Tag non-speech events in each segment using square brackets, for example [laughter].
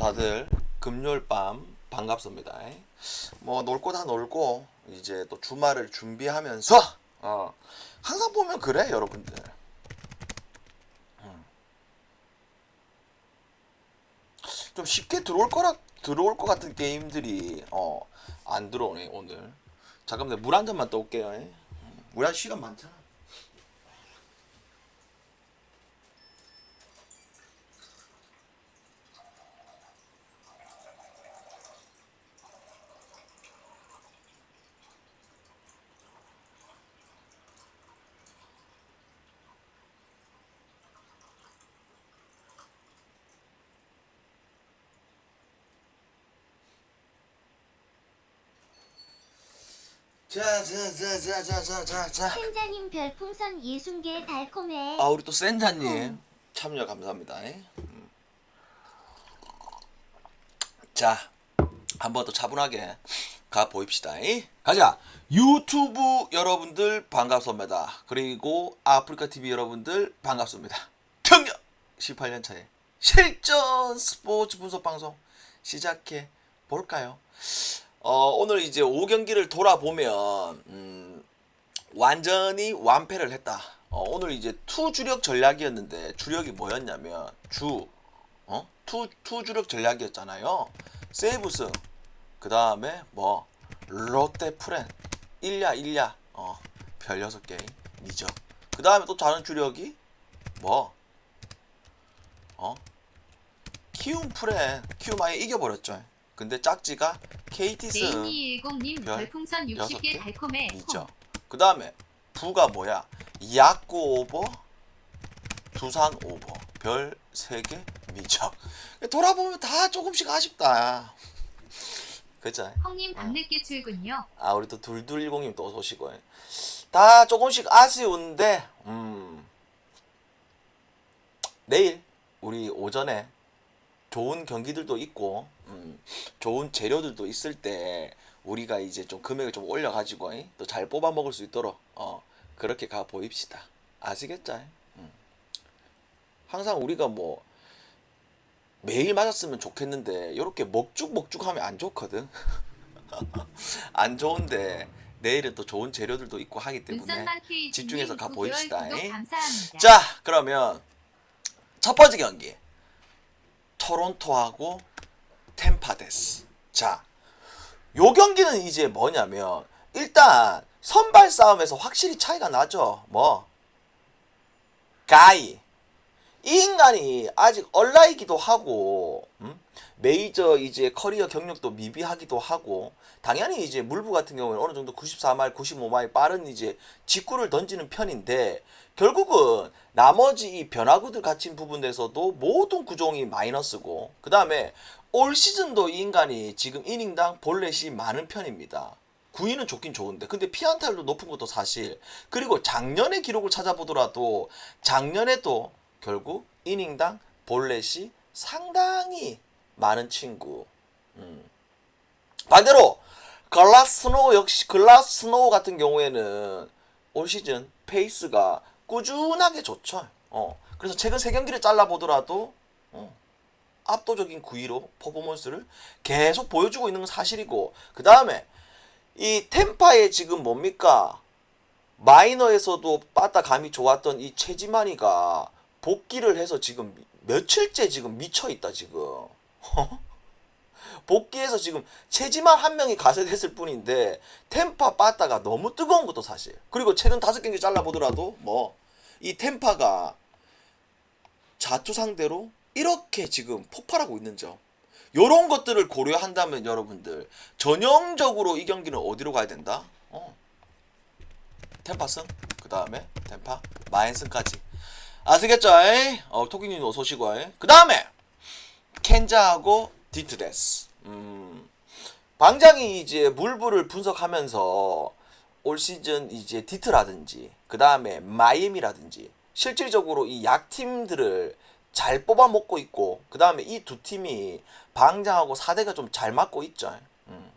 다들 금요일 밤 반갑습니다. 뭐놀거다 놀고 이제 또 주말을 준비하면서 어, 항상 보면 그래 여러분들. 음. 좀 쉽게 들어올 거라 들어올 것 같은 게임들이 어, 안 들어오네 오늘. 잠깐만 물 한 잔만 떠올게요. 음, 우리 시간 많잖아. 자, 자, 자, 자, 자, 자, 자, 자. 센자님 별풍선 60개 달콤해. 아, 우리 또 센자님 어. 참여 감사합니다. 예. 음. 자, 한번 더 차분하게 가 보입시다. 예. 가자. 유튜브 여러분들 반갑습니다. 그리고 아프리카 TV 여러분들 반갑습니다. 경력 18년 차에 실전 스포츠 분석 방송 시작해 볼까요? 어, 오늘 이제 5경기를 돌아보면 음, 완전히 완패를 했다. 어, 오늘 이제 투 주력 전략이었는데 주력이 뭐였냐면 주 어? 투, 투 주력 전략이었잖아요. 세이브스 그 다음에 뭐 롯데 프렌 1야 1야 어, 별 6개 미적 그 다음에 또 다른 주력이 뭐 어? 키움 프렌 키움 아예 이겨버렸죠. 근데 짝지가 KT스 네이미10님 별 별풍선 여섯 60개 개? 달콤해 있죠. 그 다음에 부가 뭐야? 야구 오버, 두산 오버, 별 3개 미적. [laughs] 돌아보면 다 조금씩 아쉽다. [laughs] 그죠? 형님 밤늦게 출근요 아 우리 또 둘둘일공님 또 오시고 다 조금씩 아쉬운데 음 내일 우리 오전에 좋은 경기들도 있고 음, 좋은 재료들도 있을 때 우리가 이제 좀 금액을 좀 올려가지고 또 잘 뽑아 먹을 수 있도록 어 그렇게 가 보입시다 아시겠죠? 음. 항상 우리가 뭐 매일 맞았으면 좋겠는데 이렇게 먹죽 먹죽 하면 안 좋거든 [laughs] 안 좋은데 내일은 또 좋은 재료들도 있고 하기 때문에 집중해서 가 9개월 보입시다. 자 그러면 첫 번째 경기 토론토하고 템파데스. 자 요 경기는 이제 뭐냐면 일단 선발 싸움에서 확실히 차이가 나죠 뭐. 가이. 이 인간이 아직 얼라이기도 하고 음? 메이저 이제 커리어 경력도 미비하기도 하고 당연히 이제 물부 같은 경우는 어느 정도 94마일, 95마일 빠른 이제 직구를 던지는 편인데 결국은 나머지 이 변화구들 갇힌 부분에서도 모든 구종이 마이너스고 그 다음에 올 시즌도 이 인간이 지금 이닝당 볼넷이 많은 편입니다. 구위는 좋긴 좋은데 근데 피안타율도 높은 것도 사실 그리고 작년의 기록을 찾아보더라도 작년에도 결국 이닝당 볼넷이 상당히 많은 친구 음. 반대로 글라스노 역시 글라스노 같은 경우에는 올 시즌 페이스가 꾸준하게 좋죠. 어. 그래서 최근 세 경기를 잘라 보더라도 어. 압도적인 구위로 퍼포먼스를 계속 보여주고 있는 건 사실이고 그 다음에 이 템파의 지금 뭡니까 마이너에서도 빠따 감이 좋았던 이 최지만이가 복귀를 해서 지금 며칠째 지금 미쳐 있다 지금 [laughs] 복귀해서 지금 최지만 한 명이 가세됐을 뿐인데 템파 빠따가 너무 뜨거운 것도 사실 그리고 최근 다섯 경기 잘라보더라도 뭐 이 템파가 자투 상대로 이렇게 지금 폭발하고 있는 점 요런 것들을 고려한다면 여러분들 전형적으로 이 경기는 어디로 가야 된다? 어. 템파승 그 다음에 템파 마엔승까지 아시겠죠? 어, 토끼님 어서 오시고 그 다음에 켄자하고 디트데스 음, 방장이 이제 물부를 분석하면서 올 시즌 이제 디트라든지 그 다음에 마이애미라든지 실질적으로 이 약팀들을 잘 뽑아 먹고 있고 그 다음에 이 두 팀이 방장하고 사대가 좀 잘 맞고 있죠. 음.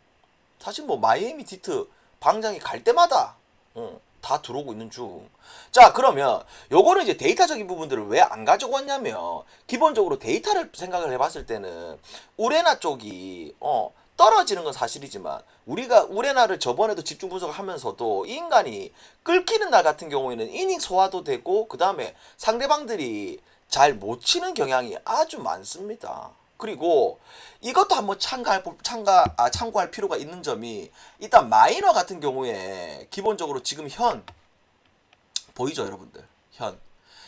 사실 뭐 마이애미 디트 방장이 갈 때마다 어, 다 들어오고 있는 중. 자, 그러면 요거는 이제 데이터적인 부분들을 왜 안 가지고 왔냐면 기본적으로 데이터를 생각을 해봤을 때는 우레나 쪽이 어 떨어지는 건 사실이지만 우리가 우레나를 저번에도 집중 분석을 하면서도 이 인간이 끌키는 날 같은 경우에는 이닝 소화도 되고 그 다음에 상대방들이 잘 못 치는 경향이 아주 많습니다. 그리고 이것도 한번 참가할 참가 아, 참고할 필요가 있는 점이 일단 마이너 같은 경우에 기본적으로 지금 현 보이죠 여러분들? 현.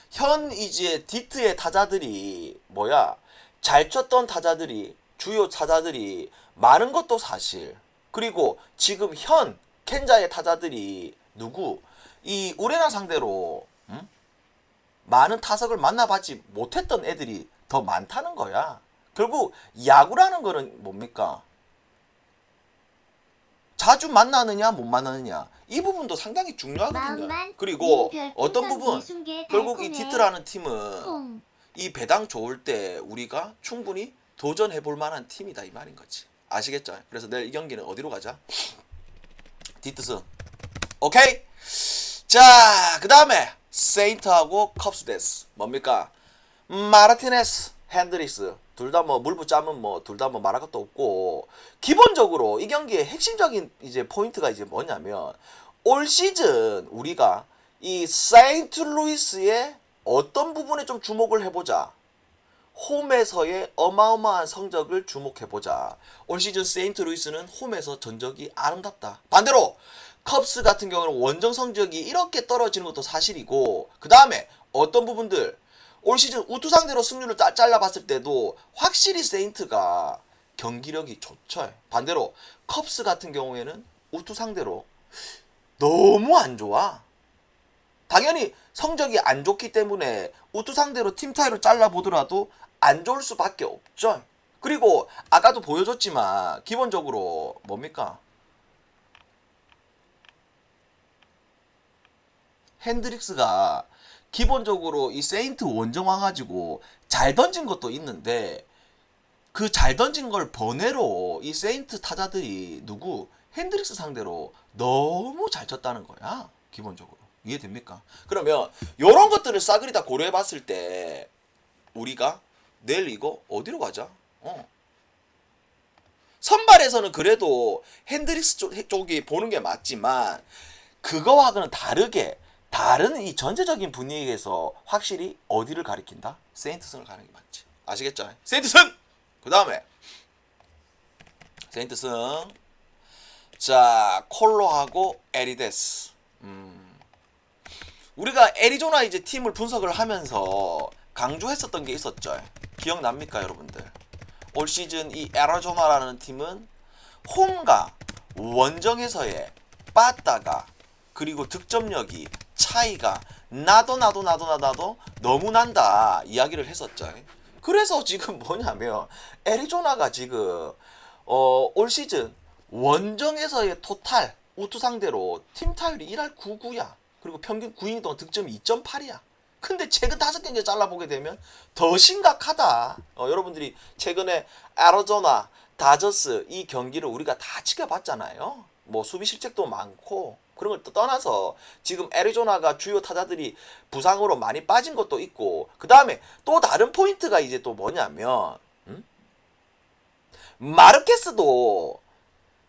현 이제 디트의 타자들이 뭐야? 잘 쳤던 타자들이 주요 타자들이 많은 것도 사실. 그리고 지금 현 켄자의 타자들이 누구? 이 우레나 상대로 음? 많은 타석을 만나봤지 못했던 애들이 더 많다는 거야 결국 야구라는 거는 뭡니까 자주 만나느냐 못 만나느냐 이 부분도 상당히 중요하거든요 그리고 님 어떤 부분 결국 이. 디트라는 팀은 콩. 이 배당 좋을 때 우리가 충분히 도전해 볼 만한 팀이다 이 말인 거지. 아시겠죠? 그래서 내일 이 경기는 어디로 가자? 디트스. 오케이? 자, 그 다음에 세인트하고 컵스 데스. 뭡니까? 마르티네스, 핸드리스. 둘 다 뭐 물부 짜면 뭐 둘 다 뭐 말할 것도 없고 기본적으로 이 경기의 핵심적인 이제 포인트가 이제 뭐냐면 올 시즌 우리가 이 세인트루이스의 어떤 부분에 좀 주목을 해보자. 홈에서의 어마어마한 성적을 주목해보자. 올 시즌 세인트루이스는 홈에서 전적이 아름답다. 반대로 컵스 같은 경우는 원정 성적이 이렇게 떨어지는 것도 사실이고 그 다음에 어떤 부분들 올 시즌 우투 상대로 승률을 짜- 잘라봤을 때도 확실히 세인트가 경기력이 좋죠. 반대로 컵스 같은 경우에는 우투 상대로 너무 안 좋아. 당연히 성적이 안 좋기 때문에 우투 상대로 팀 타이로 잘라보더라도 안 좋을 수밖에 없죠. 그리고 아까도 보여줬지만 기본적으로 뭡니까? 핸드릭스가 기본적으로 이 세인트 원정 와가지고 잘 던진 것도 있는데 그 잘 던진 걸 번외로 이 세인트 타자들이 누구 핸드릭스 상대로 너무 잘 쳤다는 거야 기본적으로 이해됩니까? 그러면 이런 것들을 싸그리 다 고려해 봤을 때 우리가 내일 이거 어디로 가자? 어. 선발에서는 그래도 핸드릭스 쪽, 쪽이 보는 게 맞지만 그거와는 다르게 다른 이 전체적인 분위기에서 확실히 어디를 가리킨다? 세인트슨을 가는 게 맞지. 아시겠죠? 세인트슨! 그 다음에 세인트슨 자 콜로하고 에리데스 음. 우리가 애리조나 이제 팀을 분석을 하면서 강조했었던 게 있었죠. 기억납니까, 여러분들? 올 시즌 이 애리조나라는 팀은 홈과 원정에서의 빠따가 그리고 득점력이 차이가 나도 나도 나도 나도 나도 너무 난다 이야기를 했었죠. 그래서 지금 뭐냐면 애리조나가 지금 어, 올 시즌 원정에서의 토탈 우투 상대로 팀 타율이 1할 99야. 그리고 평균 9이닝 동안 득점이 2.8이야. 근데 최근 다섯 경기 잘라보게 되면 더 심각하다. 어, 여러분들이 최근에 애리조나, 다저스 이 경기를 우리가 다 지켜봤잖아요. 뭐 수비 실책도 많고 그런 걸 또 떠나서 지금 애리조나가 주요 타자들이 부상으로 많이 빠진 것도 있고 그 다음에 또 다른 포인트가 이제 또 뭐냐면 음? 마르케스도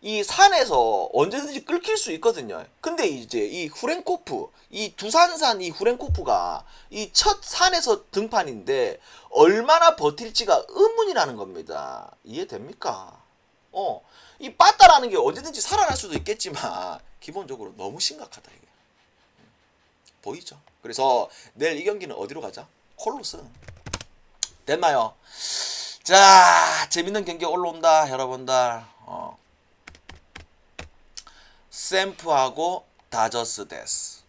이 산에서 언제든지 끌킬 수 있거든요. 근데 이제 이 후렌코프, 이 두산산 이 후렌코프가 이 첫 산에서 등판인데 얼마나 버틸지가 의문이라는 겁니다. 이해됩니까? 어, 이 빠따라는 게 언제든지 살아날 수도 있겠지만 기본적으로 너무 심각하다 이게. 보이죠? 그래서 내일 이 경기는 어디로 가자? 콜로스. 됐나요? 자, 재밌는 경기 올라온다, 여러분들. 어. 샘프하고 다저스 데스.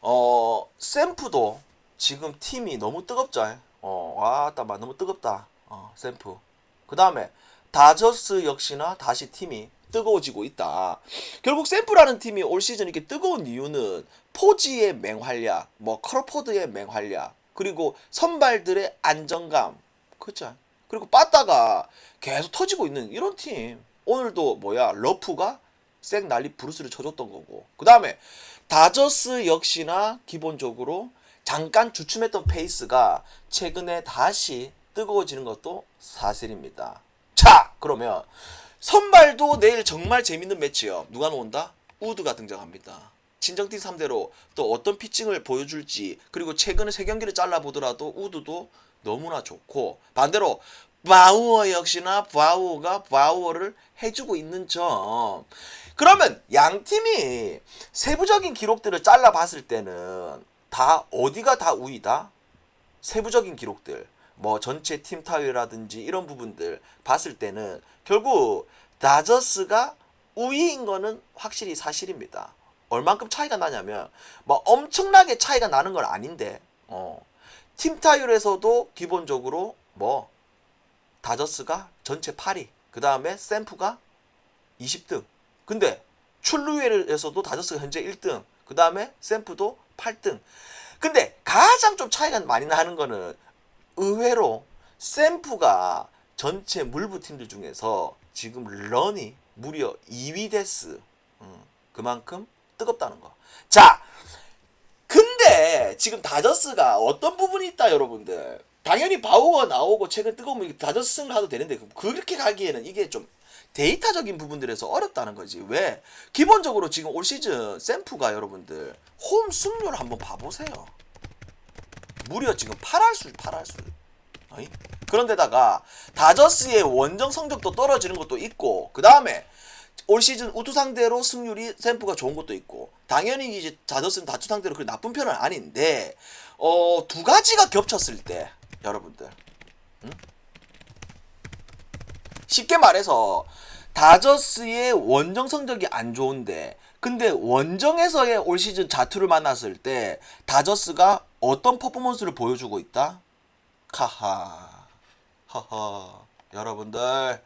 어, 샘프도 지금 팀이 너무 뜨겁죠. 어, 와, 따마 너무 뜨겁다. 어, 샘프. 그 다음에 다저스 역시나 다시 팀이 뜨거워지고 있다. 결국 샘프라는 팀이 올 시즌 이렇게 뜨거운 이유는 포지의 맹활약, 뭐 크로포드의 맹활약, 그리고 선발들의 안정감, 그죠? 그리고 빠따가 계속 터지고 있는 이런 팀. 오늘도 뭐야 러프가 생 난리 브루스를 쳐줬던 거고 그 다음에 다저스 역시나 기본적으로 잠깐 주춤했던 페이스가 최근에 다시 뜨거워지는 것도 사실입니다. 자 그러면 선발도 내일 정말 재밌는 매치요. 누가 나온다? 우드가 등장합니다. 친정팀 3대로 또 어떤 피칭을 보여줄지 그리고 최근에 세 경기를 잘라보더라도 우드도 너무나 좋고 반대로 바우어 역시나 바우어가 바우어를 해주고 있는 점 그러면 양 팀이 세부적인 기록들을 잘라봤을 때는 다 어디가 다 우위다? 세부적인 기록들 뭐 전체 팀 타율이라든지 이런 부분들 봤을 때는 결국 다저스가 우위인 거는 확실히 사실입니다. 얼만큼 차이가 나냐면 뭐 엄청나게 차이가 나는 건 아닌데 어, 팀 타율에서도 기본적으로 뭐 다저스가 전체 8위 그 다음에 샘프가 20등 근데 출루율에서도 다저스가 현재 1등 그 다음에 샘프도 8등 근데 가장 좀 차이가 많이 나는 거는 의외로 샘프가 전체 물부 팀들 중에서 지금 런이 무려 2위 데스 음, 그만큼 뜨겁다는 거. 자, 근데 지금 다저스가 어떤 부분이 있다 여러분들. 당연히 바우가 나오고 최근 뜨거우면 다저스 승을 하도 되는데 그렇게 가기에는 이게 좀 데이터적인 부분들에서 어렵다는 거지. 왜? 기본적으로 지금 올 시즌 샘프가 여러분들 홈 승률 한번 봐보세요. 무려 지금 8할수 8할수. 어이? 그런데다가 다저스의 원정 성적도 떨어지는 것도 있고 그 다음에 올 시즌 우투 상대로 승률이 샘프가 좋은 것도 있고 당연히 이제 다저스는 다투 상대로 그 나쁜 편은 아닌데 어 두 가지가 겹쳤을 때 여러분들 응? 쉽게 말해서 다저스의 원정 성적이 안 좋은데 근데 원정에서의 올 시즌 자투를 만났을 때 다저스가 어떤 퍼포먼스를 보여주고 있다? 카하. 하하 여러분들.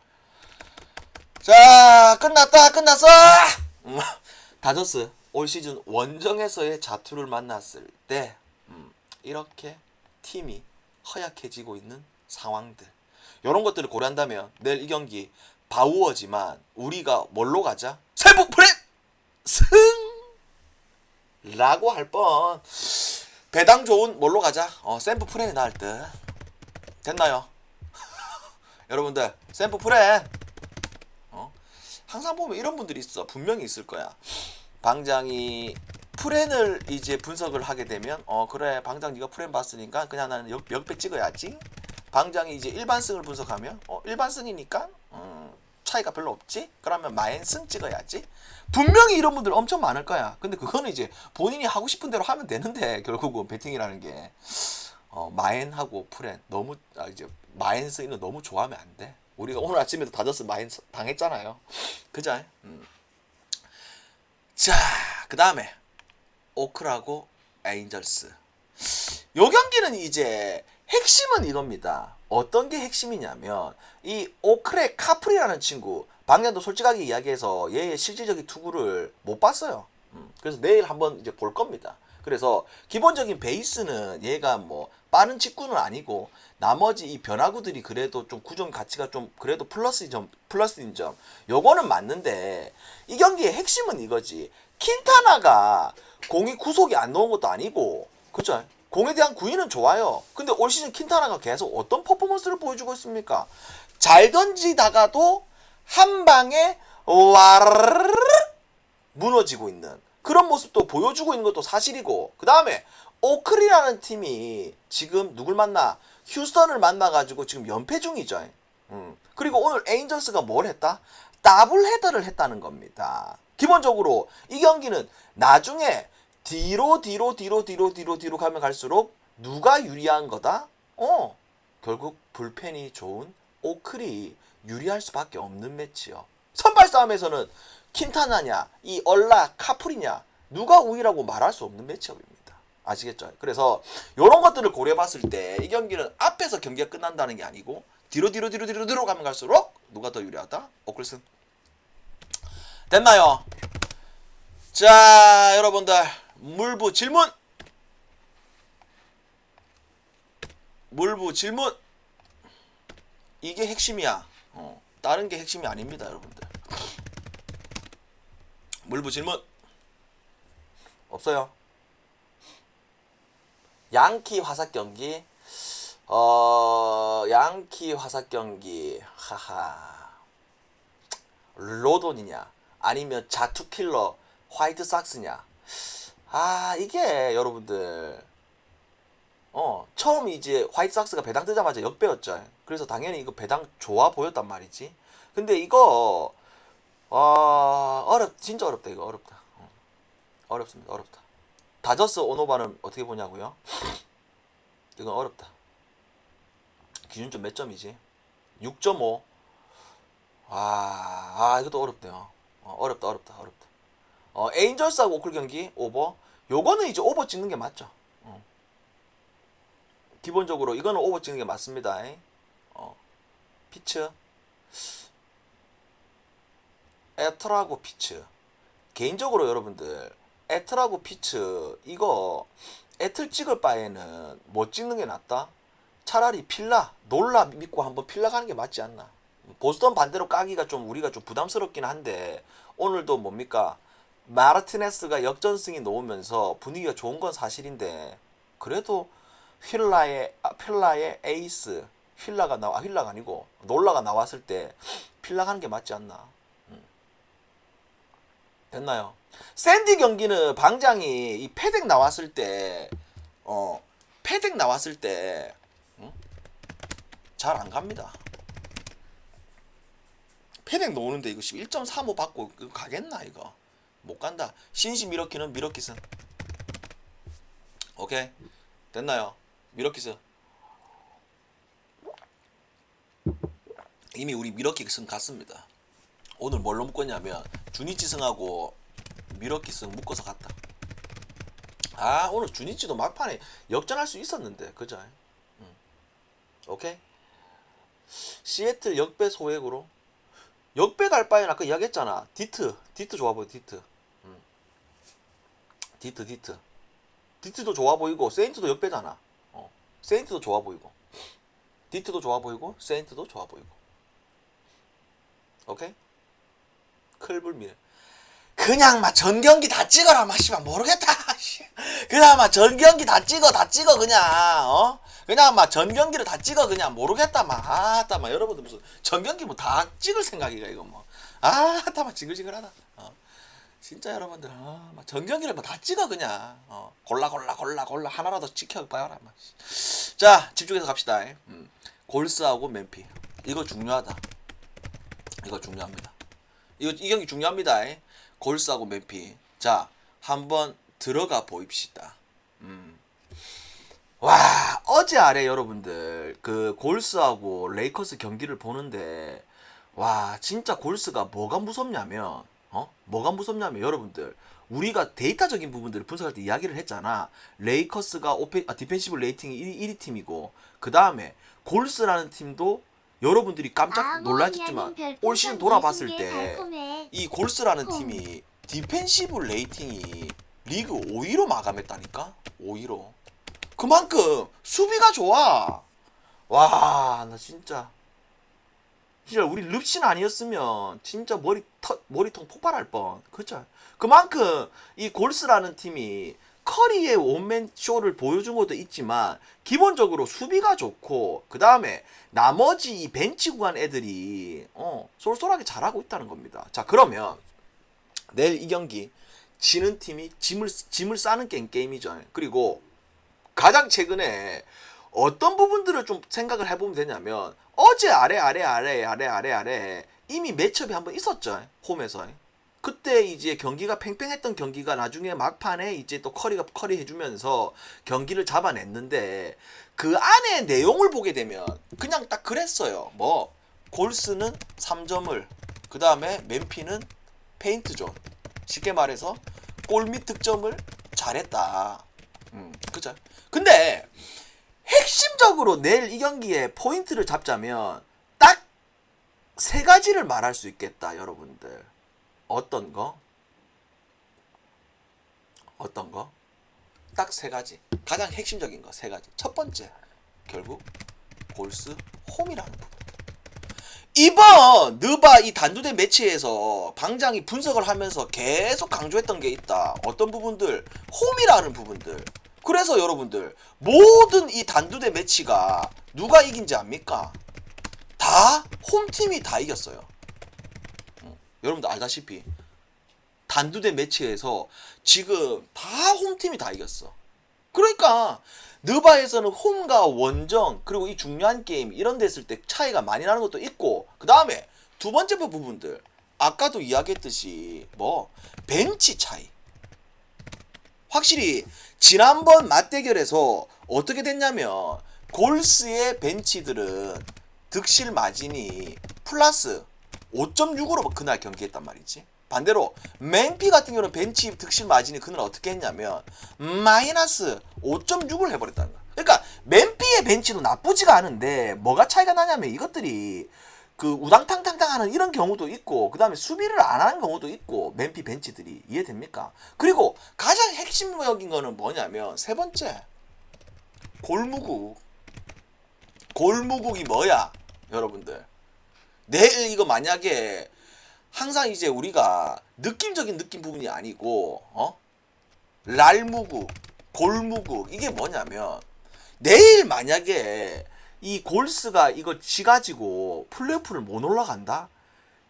자 끝났다 끝났어! 음, 다저스 올 시즌 원정에서의 자투를 만났을 때 음, 이렇게 팀이 허약해지고 있는 상황들. 이런 것들을 고려한다면 내일 이 경기 바우어지만 우리가 뭘로 가자? 세부 프레 승! 라고 할 뻔 배당 좋은 뭘로 가자? 어 샘프 프렌이 나을 듯. 됐나요? [laughs] 여러분들 샘프 프렌. 어? 항상 보면 이런 분들이 있어. 분명히 있을 거야. 방장이 프렌을 이제 분석을 하게 되면 어 그래 방장 네가 프렌 봤으니까 그냥 나는 역, 역배 찍어야지. 방장이 이제 일반승을 분석하면 어 일반승이니까 음, 차이가 별로 없지? 그러면 마엔승 찍어야지. 분명히 이런 분들 엄청 많을 거야. 근데 그거는 이제 본인이 하고 싶은 대로 하면 되는데 결국은 배팅이라는 게. 어, 마엔하고 프렌 너무 아, 이제 마엔승이는 너무 좋아하면 안 돼. 우리가 오늘 아침에도 다저스 마엔 당했잖아요. 그죠? 음. 자 그 다음에 오크라고 에인절스. 요 경기는 이제 핵심은 이겁니다. 어떤 게 핵심이냐면 이 오크레 카프리라는 친구 방금도 솔직하게 이야기해서 얘의 실질적인 투구를 못 봤어요. 음, 그래서 내일 한번 이제 볼 겁니다. 그래서 기본적인 베이스는 얘가 뭐 빠른 직구는 아니고 나머지 이 변화구들이 그래도 좀 구종 가치가 좀 그래도 플러스 점 플러스인 점 요거는 맞는데 이 경기의 핵심은 이거지 킨타나가 공이 구속이 안 나온 것도 아니고 그죠? 공에 대한 구위는 좋아요. 근데 올 시즌 킨타나가 계속 어떤 퍼포먼스를 보여주고 있습니까? 잘 던지다가도 한 방에 와르르르 무너지고 있는 그런 모습도 보여주고 있는 것도 사실이고 그 다음에 오클이라는 팀이 지금 누굴 만나 휴스턴을 만나가지고 지금 연패 중이죠. 음. 그리고 오늘 에인절스가 뭘 했다? 더블 헤더를 했다는 겁니다. 기본적으로 이 경기는 나중에 뒤로 뒤로 뒤로 뒤로 뒤로 뒤로 가면 갈수록 누가 유리한 거다? 어 결국 불펜이 좋은 오클이 유리할 수밖에 없는 매치요. 선발 싸움에서는 킨타나냐 이 얼라 카프리냐 누가 우위라고 말할 수 없는 매치업입니다. 아시겠죠? 그래서 이런 것들을 고려해봤을 때 이 경기는 앞에서 경기가 끝난다는 게 아니고 뒤로 뒤로 뒤로 뒤로 뒤로 가면 갈수록 누가 더 유리하다? 오클슨 됐나요? 자 여러분들 물부 질문. 물부 질문. 이게 핵심이야. 어, 다른 게 핵심이 아닙니다 여러분들. 물부 질문. 없어요. 양키 화삭 경기. 어 양키 화삭 경기. 하하. 로돈이냐? 아니면 자투킬러 화이트 삭스냐 아 이게 여러분들. 어 처음 이제 화이트 삭스가 배당 뜨자마자 역배였죠. 그래서 당연히 이거 배당 좋아 보였단 말이지. 근데 이거 아 어렵 진짜 어렵다 이거. 어렵다. 어. 어렵습니다. 어렵다. 다저스 오노바는 어떻게 보냐고요? 이건 어렵다. 기준점 몇 점이지? 6.5 아, 아 이것도 어렵네요. 어, 어렵다 어렵다 어렵다. 어, 에인절스하고 오클 경기 오버 요거는 이제 오버 찍는 게 맞죠. 어. 기본적으로 이거는 오버 찍는 게 맞습니다. 어. 피츠. 에트라고 피츠. 개인적으로 여러분들 에트라고 피츠 이거 에틀 찍을 바에는 뭐 찍는 게 낫다? 차라리 필라 놀라 믿고 한번 필라 가는 게 맞지 않나? 보스턴 반대로 까기가 좀 우리가 좀 부담스럽긴 한데 오늘도 뭡니까 마르티네스가 역전승이 놓으면서 분위기가 좋은 건 사실인데 그래도 휠라의 아, 필라의 에이스 휠라가 나와 아, 휠라가 아니고 놀라가 나왔을 때 필라 가는 게 맞지 않나 음. 됐나요? 샌디 경기는 방장이 이 패덱 나왔을 때 어, 패덱 나왔을 때 잘안 갑니다. 패덱 놓는데 이거 1.35 받고 가겠나 이거 못 간다. 신시 미러키는 미러키스. 오케이 됐나요? 미러키스. 이미 우리 미러키승 갔습니다. 오늘 뭘로 묶었냐면 주니치승하고 미러키승 묶어서 갔다. 아 오늘 주니치도 막판에 역전할 수 있었는데 그죠? 음. 오케이. 시애틀 역배 소액으로 역배 갈 바에는 아까 이야기했잖아. 디트 디트 좋아 보여 디트. 음. 디트 디트 디트도 좋아 보이고 세인트도 역배잖아. 어. 세인트도 좋아 보이고 디트도 좋아 보이고 세인트도 좋아 보이고. 오케이? 클불미래. 그냥 막 전경기 다 찍어라 마 씨발 모르겠다 [laughs] 씨. 그냥 막 전경기 다 찍어 다 찍어 그냥 어 그냥 막 전경기를 다 찍어 그냥 모르겠다 막 아따 막 여러분들 무슨 전경기 뭐 다 찍을 생각이가 이거 뭐 아따 막 징글징글하다 어. 진짜 여러분들 아, 막 전경기를 뭐다 찍어 그냥 어. 골라 골라 골라 골라 하나라도 찍혀봐요라 막. 자 집중해서 갑시다 음. 골스하고 맨피 이거 중요하다 이거 중요합니다 이거 이 경기 중요합니다 골스하고 맨피 자 한번 들어가 보입시다 음. 와 어제 아래 여러분들 그 골스하고 레이커스 경기를 보는데 와 진짜 골스가 뭐가 무섭냐면 어? 뭐가 무섭냐면 여러분들 우리가 데이터적인 부분들을 분석할 때 이야기를 했잖아. 레이커스가 오페, 아, 디펜시브 레이팅이 1위, 팀이고 그 다음에 골스라는 팀도 여러분들이 깜짝 놀라셨지만 올 시즌 돌아봤을 때 이 골스라는 어. 팀이 디펜시브 레이팅이 리그 5위로 마감했다니까? 5위로. 그만큼 수비가 좋아. 와 나 진짜 진짜 우리 릅신 아니었으면 진짜 머리 터, 머리통 폭발할 뻔 그죠 그만큼 이 골스라는 팀이 커리의 원맨 쇼를 보여준 것도 있지만 기본적으로 수비가 좋고 그 다음에 나머지 이 벤치 구간 애들이 어 쏠쏠하게 잘하고 있다는 겁니다. 자 그러면 내일 이 경기 지는 팀이 짐을 짐을 싸는 게임 게임이죠. 그리고 가장 최근에 어떤 부분들을 좀 생각을 해보면 되냐면 어제 아래 아래 아래 아래 아래 아래 이미 매첩이 한 번 있었죠 홈에서. 그때 이제 경기가 팽팽했던 경기가 나중에 막판에 이제 또 커리가 커리 해주면서 경기를 잡아냈는데 그 안에 내용을 보게 되면 그냥 딱 그랬어요. 뭐 골스는 3점을 그 다음에 맨피는 페인트존. 쉽게 말해서 골밑 득점을 잘했다. 음 그죠? 근데 핵심적으로 내일 이 경기에 포인트를 잡자면 딱 세 가지를 말할 수 있겠다, 여러분들. 어떤 거? 어떤 거? 딱 세 가지. 가장 핵심적인 거 세 가지. 첫 번째, 결국 골스 홈이라는 부분. 이번 느바 이 단두대 매치에서 방장이 분석을 하면서 계속 강조했던 게 있다. 어떤 부분들 홈이라는 부분들. 그래서 여러분들 모든 이 단두대 매치가 누가 이긴지 압니까? 다 홈팀이 다 이겼어요. 어, 여러분들 알다시피 단두대 매치에서 지금 다 홈팀이 다 이겼어. 그러니까 느바에서는 홈과 원정 그리고 이 중요한 게임 이런 데 했을 때 차이가 많이 나는 것도 있고 그 다음에 두 번째 부분들 아까도 이야기했듯이 뭐 벤치 차이 확실히 지난번 맞대결에서 어떻게 됐냐면 골스의 벤치들은 득실 마진이 플러스 5.6으로 그날 경기했단 말이지. 반대로 맨피 같은 경우는 벤치 득실 마진이 그날 어떻게 했냐면 마이너스 5.6을 해버렸다는 거야. 그러니까 맨피의 벤치도 나쁘지가 않은데 뭐가 차이가 나냐면 이것들이 그 우당탕탕탕 하는 이런 경우도 있고 그 다음에 수비를 안 하는 경우도 있고 맨피 벤치들이 이해됩니까? 그리고 가장 핵심적인 거는 뭐냐면 세 번째 골무국 골무국이 뭐야 여러분들? 내일 이거 만약에 항상 이제 우리가 느낌적인 느낌 부분이 아니고 어? 랄무국 골무국 이게 뭐냐면 내일 만약에 이 골스가 이거 지 가지고 플레이오프를 못 올라간다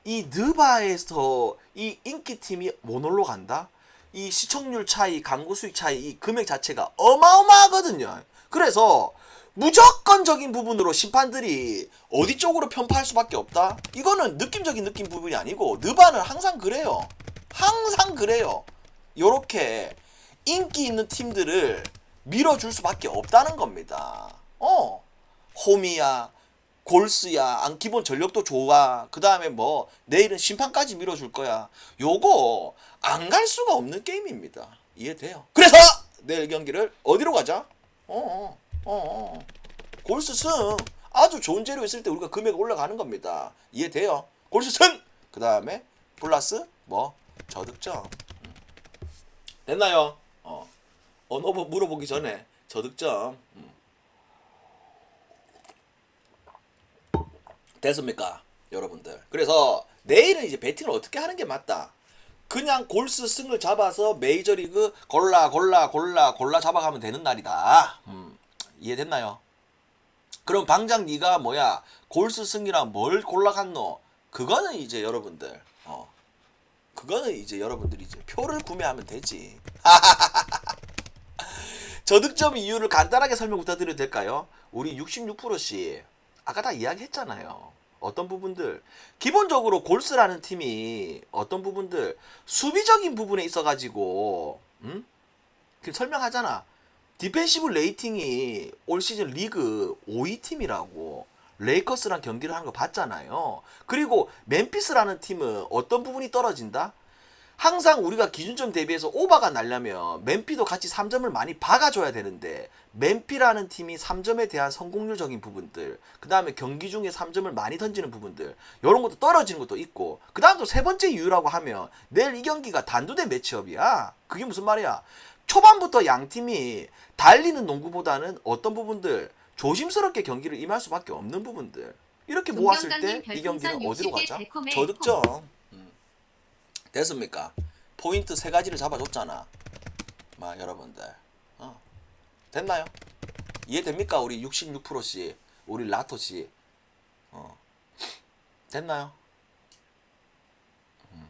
이 느바에서 이 인기팀이 못 올라간다 이 시청률 차이 광고 수익 차이 이 금액 자체가 어마어마하거든요 그래서 무조건적인 부분으로 심판들이 어디 쪽으로 편파할 수밖에 없다? 이거는 느낌적인 느낌 부분이 아니고 느바는 항상 그래요. 항상 그래요. 요렇게 인기 있는 팀들을 밀어줄 수밖에 없다는 겁니다. 어, 홈이야, 골스야, 안 기본 전력도 좋아. 그 다음에 뭐 내일은 심판까지 밀어줄 거야. 요거 안 갈 수가 없는 게임입니다. 이해돼요? 그래서 내일 경기를 어디로 가자? 어, 어, 어, 어. 골스 승 아주 좋은 재료 있을 때 우리가 금액 올라가는 겁니다. 이해돼요? 골스 승. 그 다음에 플러스 뭐 저득점. 음. 됐나요? 어. 언어 물어보기 전에 저득점. 음. 됐습니까? 여러분들. 그래서 내일은 이제 배팅을 어떻게 하는 게 맞다. 그냥 골스 승을 잡아서 메이저리그 골라 골라 골라 골라 잡아가면 되는 날이다. 음, 이해됐나요? 그럼 방장 네가 뭐야 골스 승이랑 뭘 골라갔노? 그거는 이제 여러분들 어 그거는 이제 여러분들이 이제 표를 구매하면 되지. [laughs] 저득점 이유를 간단하게 설명 부탁드려도 될까요? 우리 66%씨 아까 다 이야기했잖아요. 어떤 부분들 기본적으로 골스라는 팀이 어떤 부분들 수비적인 부분에 있어 가지고 음? 그 설명하잖아. 디펜시브 레이팅이 올 시즌 리그 5위 팀이라고 레이커스랑 경기를 하는 거 봤잖아요. 그리고 멤피스라는 팀은 어떤 부분이 떨어진다? 항상 우리가 기준점 대비해서 오바가 나려면 맨피도 같이 3점을 많이 박아줘야 되는데 맨피라는 팀이 3점에 대한 성공률적인 부분들 그 다음에 경기 중에 3점을 많이 던지는 부분들 이런 것도 떨어지는 것도 있고 그 다음 또 세 번째 이유라고 하면 내일 이 경기가 단두대 매치업이야. 그게 무슨 말이야? 초반부터 양 팀이 달리는 농구보다는 어떤 부분들 조심스럽게 경기를 임할 수밖에 없는 부분들 이렇게 모았을 때 이 경기는 어디로 가자 저득점. 음. 됐습니까? 포인트 세 가지를 잡아줬잖아. 마 여러분들. 어. 됐나요? 이해됩니까? 우리 66%씨, 우리 라토 씨. 어. 됐나요? 음.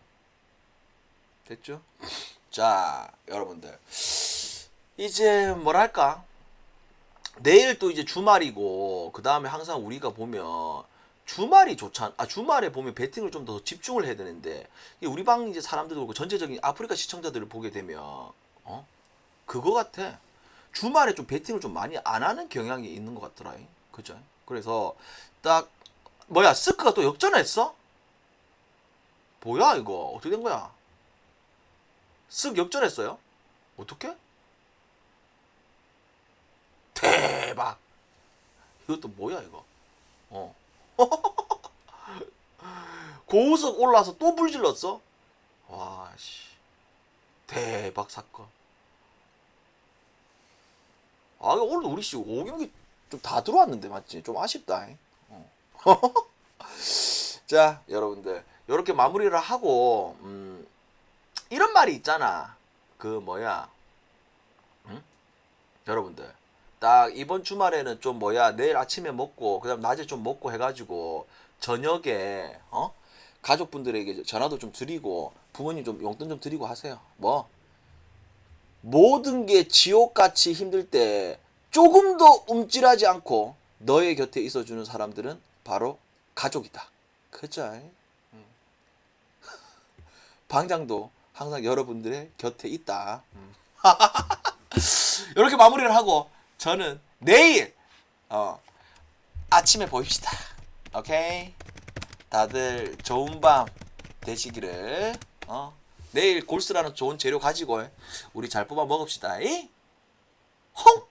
됐죠? 자, 여러분들. 이제 뭐랄까? 내일 또 이제 주말이고 그 다음에 항상 우리가 보면 주말이 좋잖아. 아 주말에 보면 배팅을 좀 더 집중을 해야 되는데 우리 방 이제 사람들도 그렇고 전체적인 아프리카 시청자들을 보게 되면 어 그거 같아. 주말에 좀 배팅을 좀 많이 안 하는 경향이 있는 것 같더라. 그죠? 그래서 딱 뭐야 스크가 또 역전했어? 뭐야 이거 어떻게 된 거야? 쓱 역전했어요? 어떻게? 대박. 이것도 뭐야 이거? 어. [laughs] 고우석 올라와서 또 불질렀어? 와, 씨. 대박 사건. 아, 오늘 우리 씨 5경기 좀 다 들어왔는데, 맞지? 좀 아쉽다. 잉? 어. [laughs] 자, 여러분들 이렇게 마무리를 하고 음, 이런 말이 있잖아. 그 뭐야? 응? 여러분들 딱 이번 주말에는 좀 뭐야 내일 아침에 먹고 그다음 낮에 좀 먹고 해가지고 저녁에 어 가족분들에게 전화도 좀 드리고 부모님 좀 용돈 좀 드리고 하세요. 뭐 모든 게 지옥같이 힘들 때 조금도 움찔하지 않고 너의 곁에 있어주는 사람들은 바로 가족이다. 그죠? 음. [laughs] 방장도 항상 여러분들의 곁에 있다. 음. [laughs] 이렇게 마무리를 하고 저는 내일 어, 아침에 보입시다. 오케이? 다들 좋은 밤 되시기를 어? 내일 골스라는 좋은 재료 가지고 우리 잘 뽑아 먹읍시다. 이? 홍!